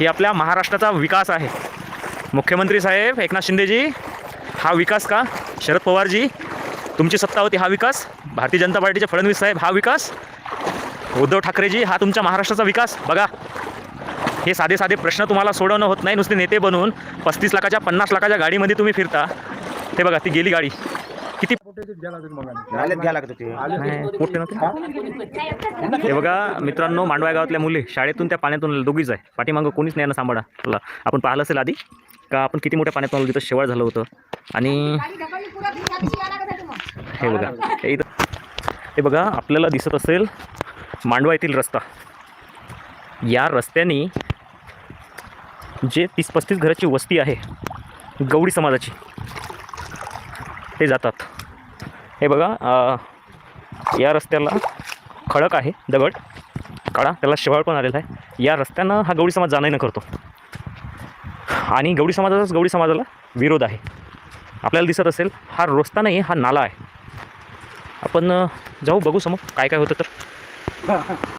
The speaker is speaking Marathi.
ही आपल्या महाराष्ट्राचा विकास आहे. मुख्यमंत्री साहेब एकनाथ शिंदेजी हा विकास का? शरद पवारजी तुमची सत्ता होती हा विकास? भारतीय जनता पार्टीचे फडणवीस साहेब हा विकास? उद्धव ठाकरेजी हा तुमच्या महाराष्ट्राचा विकास? बघा. हे साधे साधे प्रश्न तुम्हाला सोडवणं होत नाही नुसते नेते बनून पस्तीस लाखाच्या पन्नास लाखाच्या गाडीमध्ये तुम्ही फिरता. ते बघा ती गेली गाडी. किती? नाल्यात घ्या लागत होते मोठे नव्हते? हे बघा मित्रांनो मांडवा गावातल्या मुली शाळेतून त्या पाण्यातून दोघीच आहे. पाठीमागं कोणीच नाही ना सांभाळा. आपण पाहिलं असेल आधी का आपण किती मोठ्या पाण्यात तिथं शेवाळ झालं होतं. आणि हे बघा हे बघा आपल्याला दिसत असेल मांडवा येथील रस्ता. या रस्त्याने जे तीस पस्तीस घराची वस्ती आहे गवडी समाजाची. ते जातात. हे बघा या रस्त्याला खडक आहे दगड. काळा त्याला शेवाळ पण आलेला आहे. या रस्त्यानं हा गवळी समाज जाणं करतो. आणि गवळी समाजाचाच गवळी समाजाला विरोध आहे. आपल्याला दिसत असेल हा रस्ता नाही हा नाला आहे. आपण जाऊ बघू समोर काय काय होतं तर.